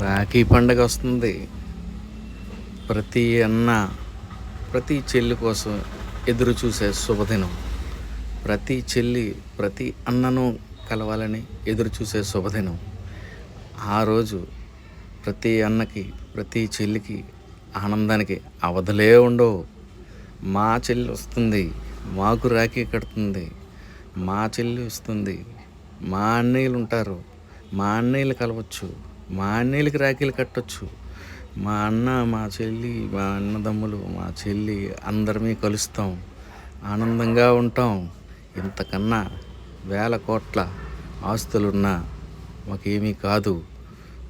రాఖీ పండగ వస్తుంది. ప్రతి అన్న ప్రతి చెల్లి కోసం ఎదురు చూసే శుభదినం. ప్రతి చెల్లి ప్రతి అన్నను కలవాలని ఎదురు చూసే శుభదినం. ఆ రోజు ప్రతి అన్నకి ప్రతి చెల్లికి ఆనందానికి అవధులే ఉండవు. మా చెల్లి వస్తుంది మాకు రాఖీ కడుతుంది మా చెల్లి వస్తుంది మా అన్నయ్యలు ఉంటారు మా అన్నయ్యలు కలవచ్చు. మా అన్నయ్యలకి రాఖీలు కట్టొచ్చు. మా అన్న మా చెల్లి మా అన్నదమ్ములు మా చెల్లి అందరమీ కలుస్తాం. ఆనందంగా ఉంటాం. ఇంతకన్నా వేల కోట్ల ఆస్తులున్నా మాకేమీ కాదు.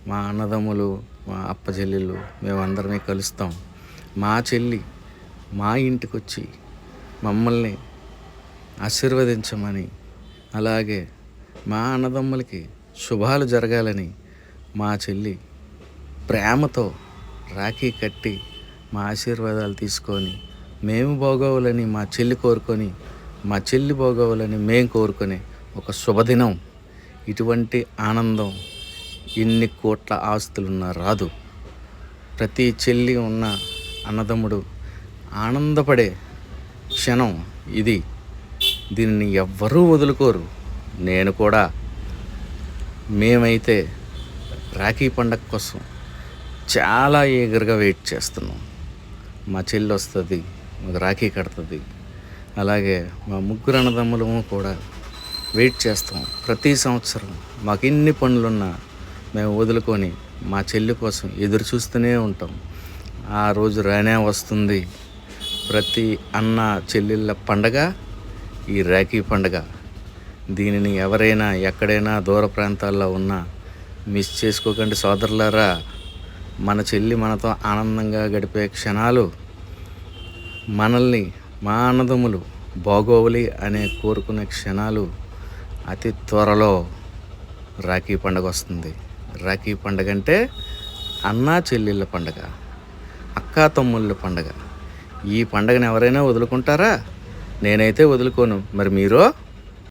మా అన్నదమ్ములు మా అప్ప చెల్లెళ్ళు మేమందరమే కలుస్తాం. మా చెల్లి మా ఇంటికి వచ్చి మమ్మల్ని ఆశీర్వదించమని అలాగే మా అన్నదమ్ములకి శుభాలు జరగాలని మా చెల్లి ప్రేమతో రాఖీ కట్టి మా ఆశీర్వాదాలు తీసుకొని మేము బాగోవాలని మా చెల్లి కోరుకొని మా చెల్లి బాగోవాలని మేము కోరుకునే ఒక శుభదినం. ఇటువంటి ఆనందం ఎన్ని కోట్ల ఆస్తులున్నా రాదు. ప్రతి చెల్లి ఉన్న అన్నదమ్ముడు ఆనందపడే క్షణం ఇది. దీనిని ఎవ్వరూ వదులుకోరు. నేను కూడా. మేమైతే రాఖీ పండగ కోసం చాలా ఈగర్గా వెయిట్ చేస్తున్నాం. మా చెల్లి వస్తుంది మాకు రాఖీ కడుతుంది. అలాగే మా ముగ్గురు అన్నదమ్ములము కూడా వెయిట్ చేస్తాం ప్రతి సంవత్సరం మాకు ఎన్ని పనులున్నా మేము వదులుకొని మా చెల్లి కోసం ఎదురు చూస్తూనే ఉంటాం. ఆ రోజు రానే వస్తుంది ప్రతి అన్న చెల్లెళ్ళ పండగ ఈ రాఖీ పండగ. దీనిని ఎవరైనా ఎక్కడైనా దూర ప్రాంతాల్లో ఉన్నా మిస్ చేసుకోకండి సోదరులారా. మన చెల్లి మనతో ఆనందంగా గడిపే క్షణాలు మనల్ని మా అన్నదమ్ములు బాగోవలి అనే కోరుకునే క్షణాలు అతి త్వరలో రాఖీ పండగ వస్తుంది. రాఖీ పండగ అంటే అన్నా చెల్లెళ్ళ పండగ అక్కా తమ్ముళ్ళ పండగ. ఈ పండగను ఎవరైనా వదులుకుంటారా? నేనైతే వదులుకోను. మరి మీరు?